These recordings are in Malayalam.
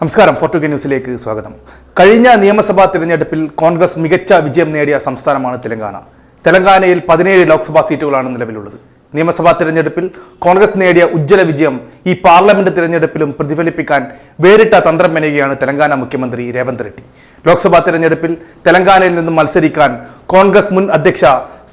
നമസ്കാരം ഫോർട്ടുഗ ന്യൂസിലേക്ക് സ്വാഗതം. കഴിഞ്ഞ നിയമസഭാ തിരഞ്ഞെടുപ്പിൽ കോൺഗ്രസ് മികച്ച വിജയം നേടിയ സംസ്ഥാനമാണ് തെലങ്കാന. തെലങ്കാനയിൽ പതിനേഴ് ലോക്സഭാ സീറ്റുകളാണ് നിലവിലുള്ളത്. നിയമസഭാ തിരഞ്ഞെടുപ്പിൽ കോൺഗ്രസ് നേടിയ ഉജ്ജ്വല വിജയം ഈ പാർലമെന്റ് തിരഞ്ഞെടുപ്പിലും പ്രതിഫലിപ്പിക്കാൻ വേറിട്ട തന്ത്രം മെനയുകയാണ് തെലങ്കാന മുഖ്യമന്ത്രി രേവന്ത് റെഡ്ഡി. ലോക്സഭാ തിരഞ്ഞെടുപ്പിൽ തെലങ്കാനയിൽ നിന്നും മത്സരിക്കാൻ കോൺഗ്രസ് മുൻ അധ്യക്ഷ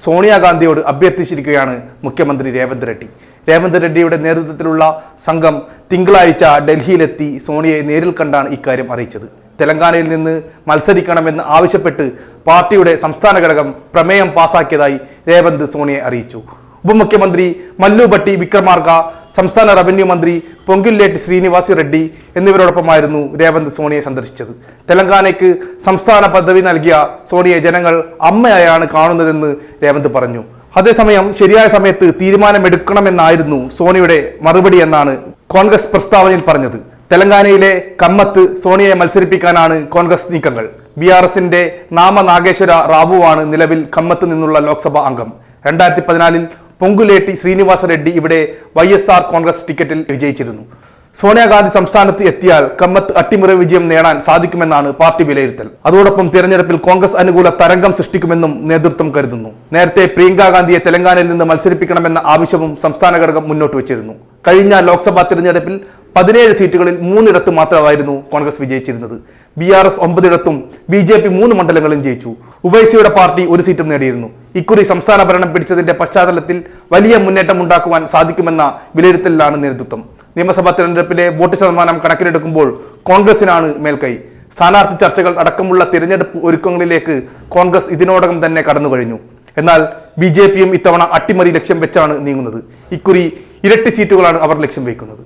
സോണിയാഗാന്ധിയോട് അഭ്യർത്ഥിച്ചിരിക്കുകയാണ് മുഖ്യമന്ത്രി രേവന്ത് റെഡ്ഡി. രേവന്ത് റെഡ്ഡിയുടെ നേതൃത്വത്തിലുള്ള സംഘം തിങ്കളാഴ്ച ഡൽഹിയിലെത്തി സോണിയയെ നേരിൽ കണ്ടാണ് ഇക്കാര്യം അറിയിച്ചത്. തെലങ്കാനയിൽ നിന്ന് മത്സരിക്കണമെന്ന് ആവശ്യപ്പെട്ട് പാർട്ടിയുടെ സംസ്ഥാന ഘടകം പ്രമേയം പാസാക്കിയതായി രേവന്ത് സോണിയെ അറിയിച്ചു. ഉപമുഖ്യമന്ത്രി മല്ലു ഭട്ടി വിക്രമാർക സംസ്ഥാന റവന്യൂ മന്ത്രി പൊങ്കില്ലേട്ട് ശ്രീനിവാസി റെഡ്ഡി എന്നിവരോടൊപ്പമായിരുന്നു രേവന്ത് സോണിയെ സന്ദർശിച്ചത്. തെലങ്കാനയ്ക്ക് സംസ്ഥാന പദവി നൽകിയ സോണിയെ ജനങ്ങൾ അമ്മയായാണ് കാണുന്നതെന്ന് രേവന്ത് പറഞ്ഞു. അതേസമയം ശരിയായ സമയത്ത് തീരുമാനമെടുക്കണമെന്നായിരുന്നു സോണിയുടെ മറുപടി എന്നാണ് കോൺഗ്രസ് പ്രസ്താവനയിൽ പറഞ്ഞത്. തെലങ്കാനയിലെ കമ്മത്ത് സോണിയെ മത്സരിപ്പിക്കാനാണ് കോൺഗ്രസ് നീക്കങ്ങൾ. ബി ആർ എസിന്റെ നാമ നാഗേശ്വര റാവുവാണ് നിലവിൽ കമ്മത്ത് നിന്നുള്ള ലോക്സഭാ അംഗം. രണ്ടായിരത്തി പതിനാലിൽ പൊങ്കുലേട്ടി ശ്രീനിവാസ റെഡ്ഡി ഇവിടെ വൈ കോൺഗ്രസ് ടിക്കറ്റിൽ വിജയിച്ചിരുന്നു. സോണിയാഗാന്ധി സംസ്ഥാനത്ത് എത്തിയാൽ കമ്മത്ത് അട്ടിമറി വിജയം നേടാൻ സാധിക്കുമെന്നാണ് പാർട്ടി വിലയിരുത്തൽ. അതോടൊപ്പം തിരഞ്ഞെടുപ്പിൽ കോൺഗ്രസ് അനുകൂല തരംഗം സൃഷ്ടിക്കുമെന്നും നേതൃത്വം കരുതുന്നു. നേരത്തെ പ്രിയങ്ക ഗാന്ധിയെ തെലങ്കാനയിൽ നിന്ന് മത്സരിപ്പിക്കണമെന്ന ആവശ്യവും സംസ്ഥാന ഘടകം മുന്നോട്ട് വച്ചിരുന്നു. കഴിഞ്ഞ ലോക്സഭാ തിരഞ്ഞെടുപ്പിൽ പതിനേഴ് സീറ്റുകളിൽ മൂന്നിടത്ത് മാത്രമായിരുന്നു കോൺഗ്രസ് വിജയിച്ചിരുന്നത്. ബി ആർ എസ് ഒമ്പതിടത്തും ബി ജെ പി മൂന്ന് മണ്ഡലങ്ങളും ജയിച്ചു. ഉവൈസിയുടെ പാർട്ടി ഒരു സീറ്റും നേടിയിരുന്നു. ഇക്കുറി സംസ്ഥാന ഭരണം പിടിച്ചതിന്റെ പശ്ചാത്തലത്തിൽ വലിയ മുന്നേറ്റം ഉണ്ടാക്കുവാൻ സാധിക്കുമെന്ന വിലയിരുത്തലിലാണ് നേതൃത്വം. നിയമസഭാ തെരഞ്ഞെടുപ്പിലെ വോട്ട് ശതമാനം കണക്കിലെടുക്കുമ്പോൾ കോൺഗ്രസിനാണ് മേൽക്കൈ. സ്ഥാനാർത്ഥി ചർച്ചകൾ അടക്കമുള്ള തിരഞ്ഞെടുപ്പ് ഒരുക്കങ്ങളിലേക്ക് കോൺഗ്രസ് ഇതിനോടകം തന്നെ കടന്നു കഴിഞ്ഞു. എന്നാൽ ബി ജെ പിയും ഇത്തവണ അട്ടിമറി ലക്ഷ്യം വെച്ചാണ് നീങ്ങുന്നത്. ഇക്കുറി ഇരട്ടി സീറ്റുകളാണ് അവർ ലക്ഷ്യം വയ്ക്കുന്നത്.